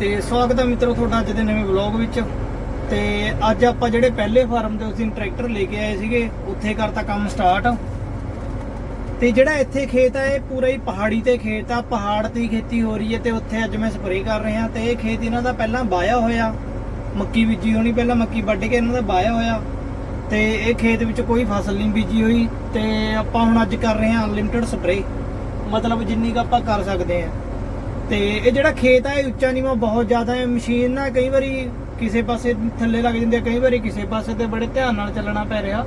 ਤੇ ਸਵਾਗਤ ਹੈ ਮਿੱਤਰੋ ਤੁਹਾਡਾ ਅੱਜ ਦੇ ਨਵੇਂ ਵਲੌਗ ਵਿੱਚ। ਤੇ ਅੱਜ ਆਪਾਂ ਜਿਹੜੇ ਪਹਿਲੇ ਫਾਰਮ ਤੇ ਅਸੀਂ ਟਰੈਕਟਰ ਲੈ ਕੇ ਆਏ ਸੀਗੇ, ਉੱਥੇ ਕਰਤਾ ਕੰਮ ਸਟਾਰਟ ਤੇ ਜਿਹੜਾ ਇੱਥੇ ਖੇਤ ਆ, ਇਹ ਪੂਰਾ ਹੀ ਪਹਾੜੀ ਤੇ ਖੇਤ ਆ, ਪਹਾੜ ਤੇ ਖੇਤੀ ਹੋ ਰਹੀ ਹੈ ਤੇ ਉੱਥੇ ਅੱਜ ਮੈਂ ਸਪਰੇਅ ਕਰ ਰਿਹਾ ਤੇ ਇਹ ਖੇਤ ਇਹਨਾਂ ਦਾ ਪਹਿਲਾਂ ਵਾਇਆ ਹੋਇਆ। ਮੱਕੀ ਬੀਜੀ ਹੋਣੀ ਪਹਿਲਾਂ ਮੱਕੀ ਵੱਢ ਕੇ ਇਹਨਾਂ ਦਾ ਵਾਇਆ ਹੋਇਆ। ਤੇ ਇਹ ਖੇਤ ਵਿੱਚ ਕੋਈ ਫਸਲ ਨਹੀਂ ਬੀਜੀ ਹੋਈ ਤੇ ਆਪਾਂ ਹੁਣ ਅੱਜ ਕਰ ਰਹੇ ਹਾਂ ਅਨਲਿਮਟਿਡ ਸਪਰੇਅ ਮਤਲਬ ਜਿੰਨੀ ਕੁ ਆਪਾਂ ਕਰ ਸਕਦੇ ਹਾਂ। ਤੇ ਇਹ ਜਿਹੜਾ ਖੇਤ ਆ, ਇਹ ਉੱਚਾ ਨੀਵਾਂ ਬਹੁਤ ਜ਼ਿਆਦਾ ਹੈ। ਮਸ਼ੀਨ ਨਾ ਕਈ ਵਾਰੀ ਕਿਸੇ ਪਾਸੇ ਥੱਲੇ ਲੱਗ ਜਾਂਦੀ ਹੈ ਕਈ ਵਾਰੀ ਕਿਸੇ ਪਾਸੇ ਤੇ ਬੜੇ ਧਿਆਨ ਨਾਲ ਚੱਲਣਾ ਪੈ ਰਿਹਾ।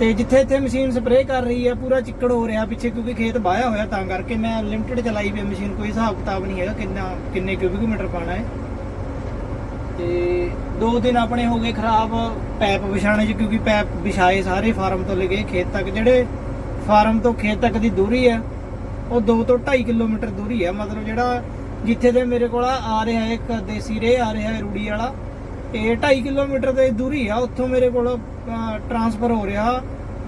ਤੇ ਜਿੱਥੇ ਇੱਥੇ ਮਸ਼ੀਨ ਸਪਰੇਅ ਕਰ ਰਹੀ ਹੈ ਪੂਰਾ ਚਿੱਕੜ ਹੋ ਰਿਹਾ ਪਿੱਛੇ, ਕਿਉਂਕਿ ਖੇਤ ਵਾਇਆ ਹੋਇਆ, ਤਾਂ ਕਰਕੇ ਮੈਂ ਲਿਮਟਿਡ ਚਲਾਈ ਵੀ ਮਸ਼ੀਨ। ਕੋਈ ਹਿਸਾਬ ਕਿਤਾਬ ਨਹੀਂ ਹੈਗਾ ਕਿੰਨਾ, ਕਿੰਨੇ ਕਿਊਬਿਕ ਮੀਟਰ ਪਾਣਾ ਹੈ। ਤੇ ਦੋ ਦਿਨ ਆਪਣੇ ਹੋ ਗਏ ਖਰਾਬ ਪੈਪ ਵਿਛਾਣੇ ਚ, ਕਿਉਂਕਿ ਪੈਪ ਵਿਛਾਏ ਸਾਰੇ ਫਾਰਮ ਤੋਂ ਲੈ ਕੇ ਖੇਤ ਤੱਕ। ਜਿਹੜੇ ਫਾਰਮ ਤੋਂ ਖੇਤ ਤੱਕ ਦੀ ਦੂਰੀ ਹੈ ਉਹ 2 ਤੋਂ 2.5 ਕਿਲੋਮੀਟਰ ਦੂਰੀ ਹੈ, ਮਤਲਬ ਜਿਹੜਾ ਜਿੱਥੇ ਦੇ ਮੇਰੇ ਕੋਲ ਆ ਰਿਹਾ ਹੈ, ਇੱਕ ਦੇਸੀ ਰੇ ਆ ਰਿਹਾ ਹੈ, ਰੂੜੀ ਵਾਲਾ, ਇਹ 2.5 ਕਿਲੋਮੀਟਰ ਦੀ ਦੂਰੀ ਆ, ਉੱਥੋਂ ਮੇਰੇ ਕੋਲ ਟਰਾਂਸਫਰ ਹੋ ਰਿਹਾ।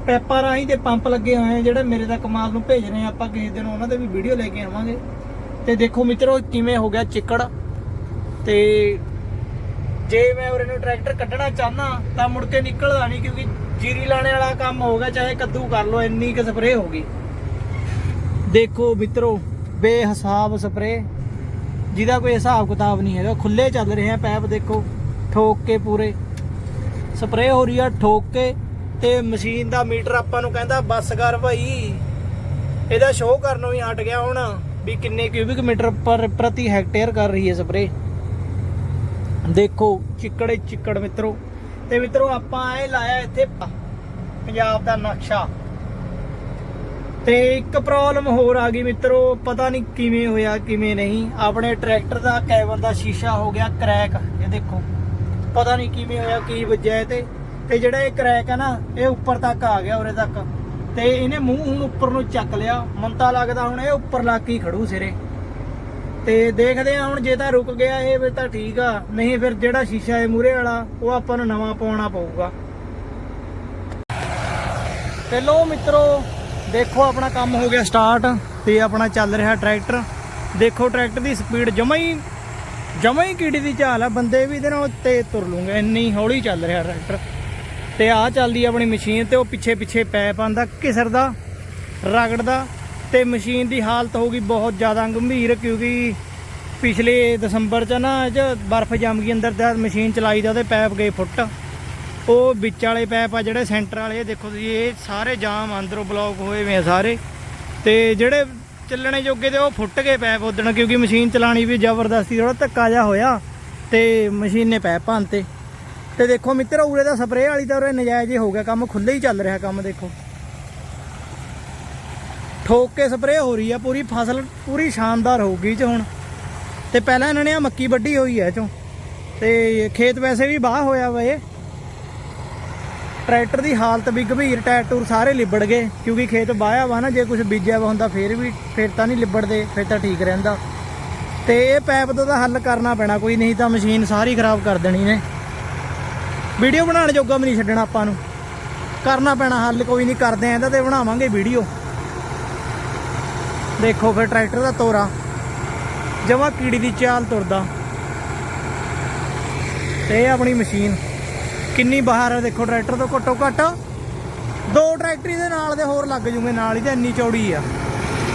ਪੈਪਾਂ ਰਾਹੀਂ ਤੇ ਪੰਪ ਲੱਗੇ ਹੋਏ ਆ, ਜਿਹੜੇ ਮੇਰੇ ਦਾ ਕਮਾਲ ਨੂੰ ਭੇਜ ਰਹੇ ਆ, ਆਪਾਂ ਕਿਸੇ ਦਿਨ ਉਹਨਾਂ ਦੇ ਵੀ ਵੀਡੀਓ ਲੈ ਕੇ ਆਵਾਂਗੇ। ਤੇ ਦੇਖੋ ਮਿੱਤਰੋ, ਕਿਵੇਂ ਹੋ ਗਿਆ ਚਿੱਕੜ। ਤੇ ਜੇ ਮੈਂ ਉਰੇ ਨੂੰ ਟਰੈਕਟਰ ਕੱਢਣਾ ਚਾਹਨਾ ਤਾਂ ਮੁੜ ਕੇ ਨਿਕਲਦਾ ਨਹੀਂ, ਕਿਉਂਕਿ ਜੀਰੀ ਲਾਣੇ ਵਾਲਾ ਕੰਮ ਹੋ ਗਿਆ, ਚਾਹੇ ਕੱਦੂ ਕਰ ਲੋ ਇੰਨੀ ਕੁ ਸਪਰੇਅ ਹੋ ਗਈ। ਦੇਖੋ ਮਿੱਤਰੋ, ਬੇਹਿਸਾਬ ਸਪਰੇਅ ਜਿਹਦਾ ਕੋਈ ਹਿਸਾਬ ਕਿਤਾਬ ਨਹੀਂ ਹੈਗਾ ਖੁੱਲੇ ਚੱਲ ਰਹੇ ਆ ਪੈਪ ਦੇਖੋ, ਠੋਕ ਕੇ ਪੂਰੇ। ਸਪਰੇਅ ਹੋ ਰਹੀ ਆ, ਠੋਕ ਕੇ, ਤੇ ਮਸ਼ੀਨ ਦਾ ਮੀਟਰ ਆਪਾਂ ਨੂੰ ਕਹਿੰਦਾ, ਬੱਸ ਕਰ ਭਾਈ। ਇਹਦਾ ਸ਼ੋਅ ਕਰਨੋਂ ਵੀ ਹਟ ਗਿਆ ਹੁਣ, ਵੀ ਕਿੰਨੇ ਕਿਊਬਿਕ ਮੀਟਰ ਪਰ ਪ੍ਰਤੀ ਹੈਕਟੇਅਰ ਕਰ ਰਹੀ ਹੈ ਸਪਰੇਅ ਦੇਖੋ, ਚਿੱਕੜੇ ਚਿੱਕੜ ਮਿੱਤਰੋ। ਤੇ ਮਿੱਤਰੋ, ਆਪਾਂ ਇਹ ਲਾਇਆ ਇੱਥੇ, ਪੰਜਾਬ ਦਾ ਨਕਸ਼ਾ। ਤੇ ਇੱਕ ਪ੍ਰੋਬਲਮ ਹੋਰ ਆ ਗਈ ਮਿੱਤਰੋ, ਪਤਾ ਨਹੀਂ ਕਿਵੇਂ ਹੋਇਆ, ਕਿਵੇਂ ਨਹੀਂ। ਆਪਣੇ ਟਰੈਕਟਰ ਦਾ ਕੈਬਨ ਦਾ ਸ਼ੀਸ਼ਾ ਹੋ ਗਿਆ ਕਰੈਕ ਇਹ ਦੇਖੋ। ਪਤਾ ਨਹੀਂ ਕਿਵੇਂ ਹੋਇਆ, ਕੀ ਵੱਜਿਆ ਤੇ। ਤੇ ਜਿਹੜਾ ਇਹ ਕਰੈਕ ਹੈ ਨਾ, ਇਹ ਉੱਪਰ ਤੱਕ ਆ ਗਿਆ ਉਰੇ ਤੱਕ। ਤੇ ਇਹਨੇ ਮੂੰਹ ਹੁਣ ਉੱਪਰ ਨੂੰ ਚੱਕ ਲਿਆ। ਮੰਤਾ ਲੱਗਦਾ ਹੁਣ ਇਹ ਉੱਪਰ ਲੱਗ ਕੇ ਖੜੂ ਸਿਰੇ। ਤੇ ਦੇਖਦੇ ਆ ਹੁਣ ਜੇ ਤਾਂ ਰੁਕ ਗਿਆ ਇਹ, ਫਿਰ ਤਾਂ ਠੀਕ ਆ। ਨਹੀਂ ਫਿਰ ਜਿਹੜਾ ਸ਼ੀਸ਼ਾ ਹੈ ਮੂਰੇ ਵਾਲਾ, ਉਹ ਆਪਾਂ ਨੂੰ ਨਵਾਂ ਪਾਉਣਾ ਪਊਗਾ। ਤੇ ਲੋ ਮਿੱਤਰੋ ਦੇਖੋ ਆਪਣਾ ਕੰਮ ਹੋ ਗਿਆ ਸਟਾਰਟ ਤੇ ਆਪਣਾ ਚੱਲ ਰਿਹਾ ਟਰੈਕਟਰ। ਦੇਖੋ ਟਰੈਕਟਰ ਦੀ ਸਪੀਡ ਜਮਾ ਹੀ ਜਮਾ ਹੀ ਕੀੜੀ ਦੀ ਝਾਲ ਆ, ਬੰਦੇ ਵੀ ਇਹਦੇ ਨਾਲ ਤੇ ਤੁਰ ਲੂਗੇ, ਇੰਨੀ ਹੌਲੀ ਚੱਲ ਰਿਹਾ ਟਰੈਕਟਰ। ਤੇ ਆ ਚੱਲਦੀ ਆਪਣੀ ਮਸ਼ੀਨ ਤੇ, ਉਹ ਪਿੱਛੇ ਪਿੱਛੇ ਪੈਪ ਆਂਦਾ ਘਿਸਰਦਾ ਰਗੜਦਾ ਤੇ ਮਸ਼ੀਨ ਦੀ ਹਾਲਤ ਹੋ ਗਈ ਬਹੁਤ ਜ਼ਿਆਦਾ ਗੰਭੀਰ, ਕਿਉਂਕਿ ਪਿਛਲੇ ਦਸੰਬਰ ਚ ਨਾ ਇਹ ਬਰਫ਼ ਜੰਮ ਗਈ ਅੰਦਰ, ਤੇ ਮਸ਼ੀਨ ਚਲਾਈ ਦਾ, ਉਹਦੇ ਪੈਪ ਗਏ ਫੁੱਟ। ਉਹ ਵਿੱਚ ਵਾਲੇ ਪੈਪ ਆ ਜਿਹੜੇ ਸੈਂਟਰ ਵਾਲੇ, ਇਹ ਦੇਖੋ ਤੁਸੀਂ, ਇਹ ਸਾਰੇ ਜਾਮ ਅੰਦਰੋਂ ਬਲੌਕ ਹੋਏ ਹੋਏ ਆ ਸਾਰੇ। ਤੇ ਜਿਹੜੇ ਚੱਲਣੇ ਜੋਗੇ ਤੇ ਉਹ ਫੁੱਟ ਗਏ ਪੈਪ ਉਦਣ ਕਿਉਂਕਿ ਮਸ਼ੀਨ ਚਲਾਣੀ ਵੀ ਜ਼ਬਰਦਸਤੀ ਥੋੜਾ ਧੱਕਾ ਜਾ ਹੋਇਆ, ਤੇ ਮਸ਼ੀਨ ਨੇ ਪੈਪ ਭੰਨਤੇ। ਤੇ ਦੇਖੋ ਮਿੱਤਰ, ਉਰੇ ਦਾ ਸਪਰੇਅ ਵਾਲੀ ਤਾਂ ਉਰੇ ਨਜਾਇਜ਼ ਹੀ ਹੋ ਗਿਆ, ਕੰਮ ਖੁੱਲੇ ਹੀ ਚੱਲ ਰਿਹਾ ਕੰਮ, ਦੇਖੋ। ਠੋਕ ਕੇ ਸਪਰੇਅ ਹੋ ਰਹੀ ਆ, ਪੂਰੀ ਫਸਲ ਪੂਰੀ ਸ਼ਾਨਦਾਰ ਹੋਊਗੀ ਚ ਹੁਣ। ਤੇ ਪਹਿਲਾਂ ਇਹਨਾਂ ਨੇ ਆ ਮੱਕੀ ਵੱਢੀ ਹੋਈ ਐ ਚੋਂ। ਤੇ ਖੇਤ ਵੈਸੇ ਵੀ ਬਾਹ ਹੋਇਆ ਵਾ ਇਹ। ਟਰੈਕਟਰ ਦੀ ਹਾਲਤ ਵੀ ਗੰਭੀਰ, ਟਾਇਰ ਟੂਰ ਸਾਰੇ ਲਿਬੜ ਗਏ, ਕਿਉਂਕਿ ਖੇਤ ਬਾਇਆ ਵਾ ਨਾ, ਜੇ ਕੁਝ ਬੀਜਿਆ ਵਾ ਹੁੰਦਾ ਫੇਰ ਵੀ, ਫੇਰ ਤਾਂ ਨਹੀਂ ਲਿਬੜਦੇ, ਫੇਰ ਤਾਂ ਠੀਕ ਰਹਿੰਦਾ। ਤੇ ਇਹ ਪੈਪ ਦਾ ਤਾਂ ਹੱਲ ਕਰਨਾ ਪੈਣਾ ਕੋਈ, ਨਹੀਂ ਤਾਂ ਮਸ਼ੀਨ ਸਾਰੀ ਖਰਾਬ ਕਰ ਦੇਣੀ ਨੇ। ਵੀਡੀਓ ਬਣਾਉਣ ਜੋਗਾ ਵੀ ਨਹੀਂ ਛੱਡਣਾ ਆਪਾਂ ਨੂੰ। ਕਰਨਾ ਪੈਣਾ ਹੱਲ, ਕੋਈ ਨਹੀਂ ਕਰਦੇ ਆਂ ਇਹਦਾ ਤੇ ਬਣਾਵਾਂਗੇ ਵੀਡੀਓ। ਦੇਖੋ ਫਿਰ ਟਰੈਕਟਰ ਦਾ ਤੋਰਾ। ਜਮਾ ਕੀੜੀ ਦੀ ਚਾਲ ਤੁਰਦਾ। ਤੇ ਇਹ ਆਪਣੀ ਮਸ਼ੀਨ। ਕਿੰਨੀ ਬਾਹਰ ਹੈ ਦੇਖੋ, ਟਰੈਕਟਰ ਤੋਂ ਘੱਟੋ ਘੱਟ ਦੋ ਟਰੈਕਟਰੀ ਦੇ ਨਾਲ ਦੇ ਹੋਰ ਲੱਗ ਜੂਗੇ, ਨਾਲ ਹੀ ਤੇ ਇੰਨੀ ਚੌੜੀ ਆ।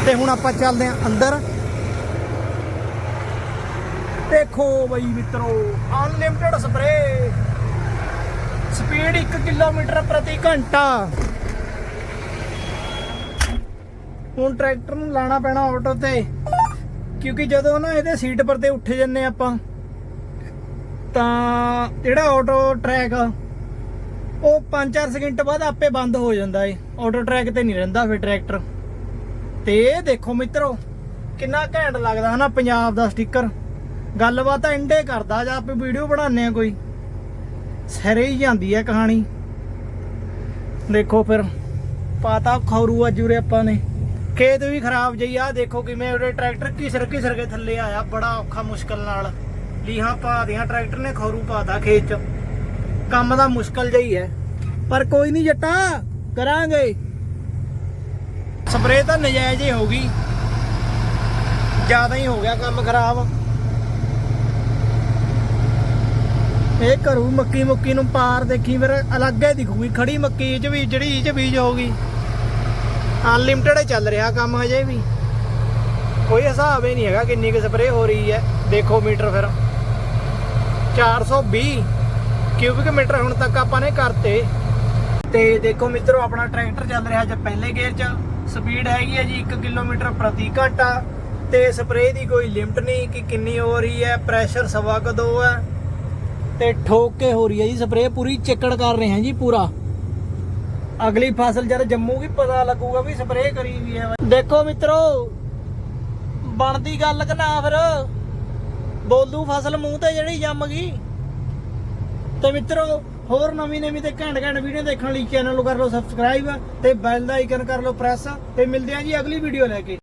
ਤੇ ਹੁਣ ਆਪਾਂ ਚੱਲਦੇ ਆਂ ਅੰਦਰ। ਦੇਖੋ ਬਈ ਮਿੱਤਰੋ ਅਨਲਿਮਟਿਡ ਸਪਰੇ ਸਪੀਡ 1 ਕਿਲੋਮੀਟਰ ਪ੍ਰਤੀ ਘੰਟਾ। ਹੁਣ ਟਰੈਕਟਰ ਨੂੰ ਲਾਣਾ ਪੈਣਾ ਆਟੋ ਤੇ, ਕਿਉਂਕਿ ਜਦੋਂ ਨਾ ਇਹਦੇ ਸੀਟ ਪਰ ਤੇ ਉੱਠ ਜੰਨੇ ਆਪਾਂ ਤਾਂ ਜਿਹੜਾ ਆਟੋ ਟਰੈਕ ਆ, ਉਹ 5-4 ਸਕਿੰਟ ਬਾਅਦ ਆਪੇ ਬੰਦ ਹੋ ਜਾਂਦਾ ਏ। ਆਟੋ ਟਰੈਕ ਤੇ ਨਹੀਂ ਰਹਿੰਦਾ ਫਿਰ ਟਰੈਕਟਰ ਤੇ ਇਹ ਦੇਖੋ ਮਿੱਤਰੋ, ਕਿੰਨਾ ਘੈਂਟ ਲੱਗਦਾ ਹਨਾ ਪੰਜਾਬ ਦਾ ਸਟicker ਗੱਲਬਾਤ ਇੰਡੇ ਕਰਦਾ ਜਾਂ ਆਪੇ ਵੀਡੀਓ ਬਣਾਉਂਦੇ ਆ ਕੋਈ। ਸਿਰੇ ਹੀ ਜਾਂਦੀ ਹੈ ਕਹਾਣੀ। ਦੇਖੋ ਫਿਰ, ਪਾਤਾ ਖੌਰੂ ਅਜੂਰੇ ਆਪਾਂ ਨੇ। ਖੇਤ ਵੀ ਖਰਾਬ ਜਈ ਆ, ਦੇਖੋ ਕਿਵੇਂ ਉਹਦੇ ਟਰੈਕਟਰ ਘਿਸਰ ਘਿਸਰ ਕੇ ਥੱਲੇ ਆਇਆ, ਬੜਾ ਔਖਾ ਮੁਸ਼ਕਲ ਨਾਲ। ਲੀਹਾਂ ਪਾ ਦੀਆਂ, ਟਰੈਕਟਰ ਨੇ ਖੌਰੂ ਪਾਤਾ ਖੇਤ ਚ। ਕੰਮ ਦਾ ਮੁਸ਼ਕਲ ਜਈ ਹੈ ਪਰ ਕੋਈ ਨਹੀਂ ਜੱਟਾ, ਕਰਾਂਗੇ। ਸਪਰੇਅ ਤਾਂ ਨਜਾਇਜ਼ ਹੀ ਹੋ ਗਈ। ਜ਼ਿਆਦਾ ਹੀ ਹੋ ਗਿਆ ਕੰਮ ਖਰਾਬ। ਇਹ ਘਰੂ ਮੱਕੀ ਮੁੱਕੀ ਨੂੰ ਪਾਰ ਦੇਖੀ, ਫਿਰ ਅਲੱਗ ਹੀ ਦਿਖੂਗੀ। ਖੜੀ ਮੱਕੀ ਚ ਵੀ, ਜਿਹੜੀ ਚ ਬੀਜ ਹੋਊਗੀ। ਅਨਲਿਮਟਿਡ ਚੱਲ ਰਿਹਾ ਕੰਮ ਹਜੇ ਵੀ। ਕੋਈ ਹਿਸਾਬ ਹੀ ਨਹੀਂ ਹੈਗਾ ਕਿੰਨੀ ਕੁ ਸਪਰੇਅ ਹੋ ਰਹੀ ਹੈ। ਦੇਖੋ ਮੀਟਰ ਫਿਰ। 420 ਕਿਊਬਿਕ ਮੀਟਰ ਹੁਣ ਤੱਕ ਆਪਾਂ ਨੇ ਕਰਤੇ। ਤੇ ਦੇਖੋ ਮਿੱਤਰੋ, ਆਪਣਾ ਟਰੈਕਟਰ ਚੱਲ ਰਿਹਾ ਅੱਜ ਪਹਿਲੇ ਗੇਅਰ 'ਚ। ਸਪੀਡ ਹੈਗੀ ਹੈ ਜੀ 1 ਕਿਲੋਮੀਟਰ ਪ੍ਰਤੀ ਘੰਟਾ। ਤੇ ਸਪਰੇਅ ਦੀ ਕੋਈ ਲਿਮਟ ਨਹੀਂ ਕਿ ਕਿੰਨੀ ਹੋ ਰਹੀ ਹੈ, ਪ੍ਰੈਸ਼ਰ ਸਵਾ ਕਦੋਂ ਹੈ। ਤੇ ਠੋਕ ਕੇ ਹੋ ਰਹੀ ਹੈ ਜੀ ਸਪਰੇਅ, ਪੂਰੀ ਚਿੱਕੜ ਕਰ ਰਹੇ ਹਾਂ ਜੀ ਪੂਰਾ। ਅਗਲੀ ਫਸਲ ਜਦ ਜੰਮੂ ਜੰਮੂਗੀ ਪਤਾ ਲੱਗੂਗਾ ਵੀ ਸਪਰੇਅ ਕਰੀ ਵੀ ਹੈ। ਦੇਖੋ ਮਿੱਤਰੋ, ਬਣਦੀ ਗੱਲ ਕਿ ਨਾ ਫਿਰ? ਬੋਲੂ ਫਸਲ ਮੂੰਹ ਤੇ ਜਿਹੜੀ ਜੰਮ ਗਈ। ਤੇ ਮਿੱਤਰੋ, ਹੋਰ ਨਵੀਂ ਨਵੀਂ ਤੇ ਘੈਂਟ ਘੈਂਟ ਵੀਡੀਓ ਦੇਖਣ ਲਈ ਚੈਨਲ ਨੂੰ ਕਰ ਲਓ ਸਬਸਕ੍ਰਾਈਬ ਤੇ ਬੈਲ ਦਾ ਆਈਕਨ ਕਰ ਲਓ ਪ੍ਰੈਸ ਤੇ ਮਿਲਦੇ ਹਾਂ ਜੀ ਅਗਲੀ ਵੀਡੀਓ ਲੈ ਕੇ।